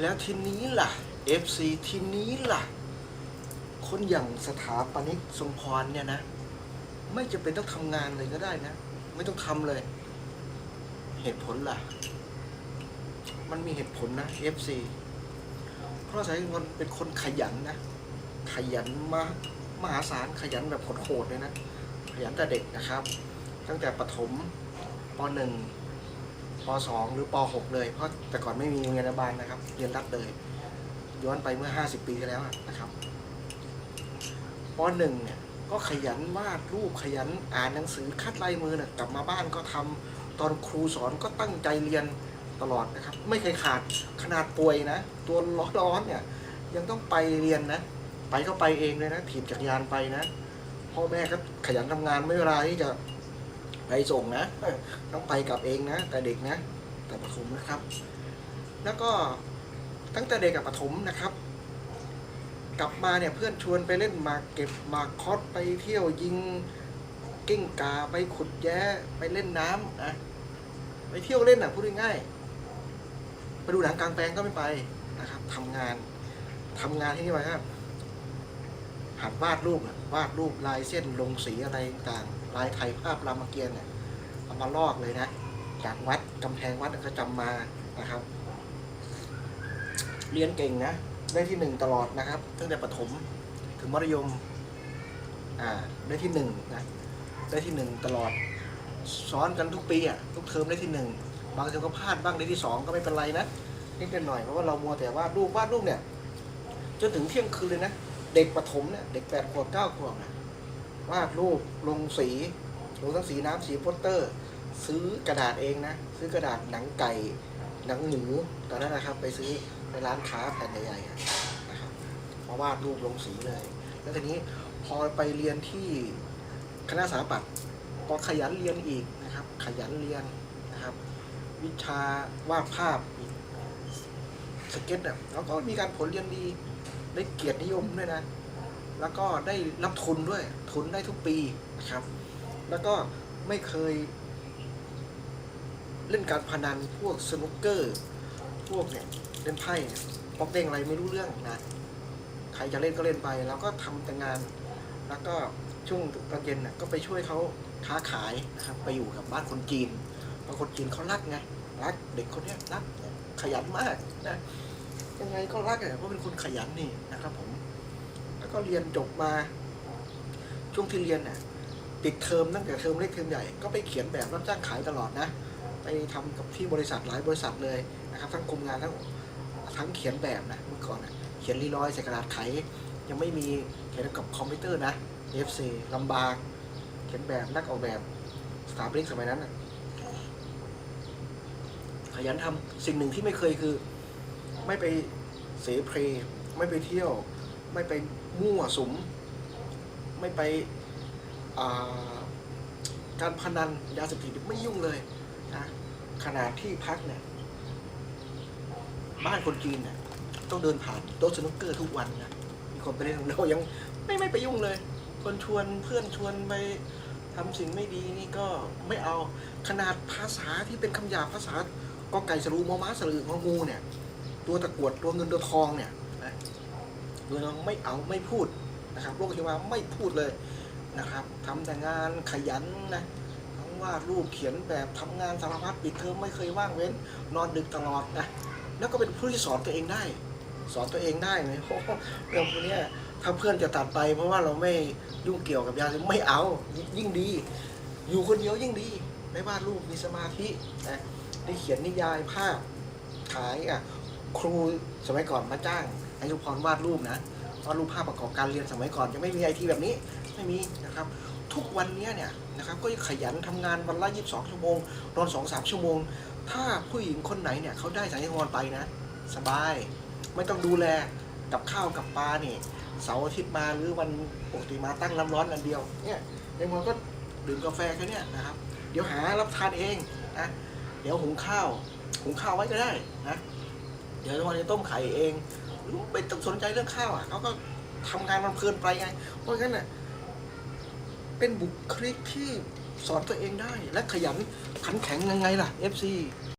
แล้วทีนี้ล่ะ FC ทีนี้ล่ะ คนอย่างสถาปนิกทรงพรเนี่ยนะ ไม่จะเป็นต้องทำงานเลยก็ได้นะ ไม่ต้องทำเลย เหตุผลล่ะ มันมีเหตุผลนะ FC เพราะสายคนเป็นคนขยันนะ ขยันมากมหาศาลขยันแบบโหดๆเลยนะ ขยันแต่เด็กนะครับ ตั้งแต่ประถมป .1 .2 หรือป .6 เลย เพราะแต่ก่อนไม่มีโรงเรียนอนุบาลนะครับ เรียนรัฐเลย ย้อนไปเมื่อ 50 ปีที่แล้วนะครับป .1 เนี่ยก็ขยันวาดรูปขยันอ่านหนังสือคัดลายมือนะกลับมาบ้านก็ทำตอนครูสอนก็ตั้งใจเรียนตลอดนะครับ ไม่เคยขาดขนาดป่วยนะ ตัวร้อนๆเนี่ยยังต้องไปเรียนนะ ไปก็ไปเองเลยนะถีบจักรยานไปนะพ่อแม่ก็ขยันทำงานไม่เวลาที่จะ ไปส่งนะ ต้องไปกลับเองนะ แต่เด็กนะ แต่ประถมนะครับ แล้วก็ตั้งแต่เด็กกับประถมนะครับ กลับมาเนี่ยเพื่อนชวนไปเล่นหมากเก็บหมากคอสไปเที่ยวยิงกิ้งกาไปขุดแย้ไปเล่นน้ำนะไปเที่ยวเล่นอะพูดง่ายๆไปดูหนังกลางแปลงก็ไม่ไปนะครับทำงานทำงานที่นี่ไปครับหัดวาดรูปวาดรูปลายเส้นลงสีอะไรต่าง ลายไทยภาพรามเกียรติเนี่ยเอามาลอกเลยนะ จากวัดกำแพงวัดก็จำมานะครับ เรียนเก่งนะ ได้ที่หนึ่งตลอดนะครับ ตั้งแต่ประถมถึงมัธยม อ่า ได้ที่หนึ่งนะ ได้ที่หนึ่งตลอด ซ้อนกันทุกปีอะ ทุกเทอมได้ที่หนึ่ง บางเทอมก็พลาดบ้างได้ที่สองก็ไม่เป็นไรนะ นิดหน่อยเพราะว่าเรามัวแต่วาดรูปวาดรูปเนี่ย จนถึงเที่ยงคืนเลยนะ เด็กประถมเนี่ย เด็กแปดขวบเก้าขวบนะ วาดรูปลงสีลงทั้งสีน้ำสีโปสเตอร์ ซื้อกระดาษเองนะ ซื้อกระดาษหนังไก่หนังหมูตอนนั้นนะครับ ไปซื้อในร้านค้าแผ่นใหญ่ๆนะครับมาวาดรูปลงสีเลย แล้วทีนี้พอไปเรียนที่คณะสถาปัตย์ก็ขยันเรียนอีกนะครับ ขยันเรียนนะครับ วิชาวาดภาพอีกสเก็ตอะแล้วก็มีการผลเรียนดีได้เกียรตินิยมด้วยนะ แล้วก็ได้รับทุนด้วย ทุนได้ทุกปีนะครับ แล้วก็ไม่เคย เล่นการพนันพวกสนุกเกอร์ พวกเนี่ยเล่นไพ่เนี่ยปอกเด้งอะไรไม่รู้เรื่องนะใครจะเล่นก็เล่นไป แล้วก็ทำแต่งาน แล้วก็ช่วงตอนเย็นน่ะก็ไปช่วยเขาค้าขายนะครับ ไปอยู่กับบ้านคนจีนเพราะคนจีนเขารักไงรักเด็กคนนี้รักขยันมากนะยังไงก็รักอะเพราะเป็นคนขยันนี่นะครับผม แล้วก็เรียนจบมา ช่วงที่เรียนน่ะปิดเทอมตั้งแต่เทอมเล็กเทอมใหญ่ก็ไปเขียนแบบรับจ้างขายตลอดนะไปทำกับที่บริษัทหลายบริษัทเลยนะครับ ทั้งคุมงานทั้งทั้งเขียนแบบนะเมื่อก่อนนะเขียนรีลอยใส่กระดาษไข ยังไม่มีเขียนกับคอมพิวเตอร์นะ FC ลำบาก เขียนแบบนักออกแบบสถาปนิกสมัยนั้นนะขยันทำสิ่งหนึ่งที่ไม่เคยคือ ไม่ไปเสเพลไม่ไปเที่ยว ไม่ไปมั่วสุม ไม่ไปการพนันยาเสพติดไม่ยุ่งเลยนะขนาดที่พักเนี่ยบ้านคนจีนเนี่ยต้องเดินผ่านโต๊ะสนุกเกอร์ทุกวันนะมีคนไปเล่นเรายังไม่ไม่ไปยุ่งเลย คนชวนเพื่อนชวนไปทำสิ่งไม่ดีนี่ก็ไม่เอาขนาดภาษาที่เป็นคำหยาบภาษากอไก่สรูมอม้าสลืององงูเนี่ย ตัวตะกรวดตัวเงินตัวทองเนี่ย นะตัวน้องไม่เอาไม่พูดนะครับโลกที่ว่าไม่พูดเลยนะครับทำแต่งานขยันนะทั้งวาดรูปเขียนแบบทำงานสารพัดปิดเทอมไม่เคยว่างเว้น นอนดึกตลอดนะแล้วก็เป็นผู้ที่สอนตัวเองได้ สอนตัวเองได้เลยโอ้โหเรื่องพวกนี้ถ้าเพื่อนจะตัดไป เพราะว่าเราไม่ยุ่งเกี่ยวกับยาเสพติดไม่เอายิ่งดี อยู่คนเดียวยิ่งดีได้วาดรูปมีสมาธินะได้เขียนนิยายภาพขายอะครูสมัยก่อนมาจ้าง อายุพรวาดรูปนะวาดรูปภาพประกอบการเรียนสมัยก่อนยังไม่มีไอทีแบบนี้ไม่มีนะครับ ทุกวันเนี้ยเนี่ยนะครับก็ขยันทำงานวันละ22ชั่วโมงนอน2 3ชั่วโมง ถ้าผู้หญิงคนไหนเนี่ยเขาได้สายงานไปนะ สบาย ไม่ต้องดูแลกับข้าวกับปลาเนี่ยเสาร์อาทิตย์มาหรือวันปกติมาตั้งน้ำร้อนอันเดียวเนี่ยในวันก็ดื่มกาแฟแค่นี้นะครับ เดี๋ยวหารับทานเองนะเดี๋ยวหุงข้าวหุงข้าวไว้ก็ได้นะเดี๋ยววันจะต้มไข่เอง ไม่ต้องสนใจเรื่องข้าวอะเขาก็ทำงานมันเพลินไปไง เพราะฉะนั้นน่ะเป็นบุคลิกที่สอนตัวเองได้ และขยันขันแข็งยังไงล่ะ FC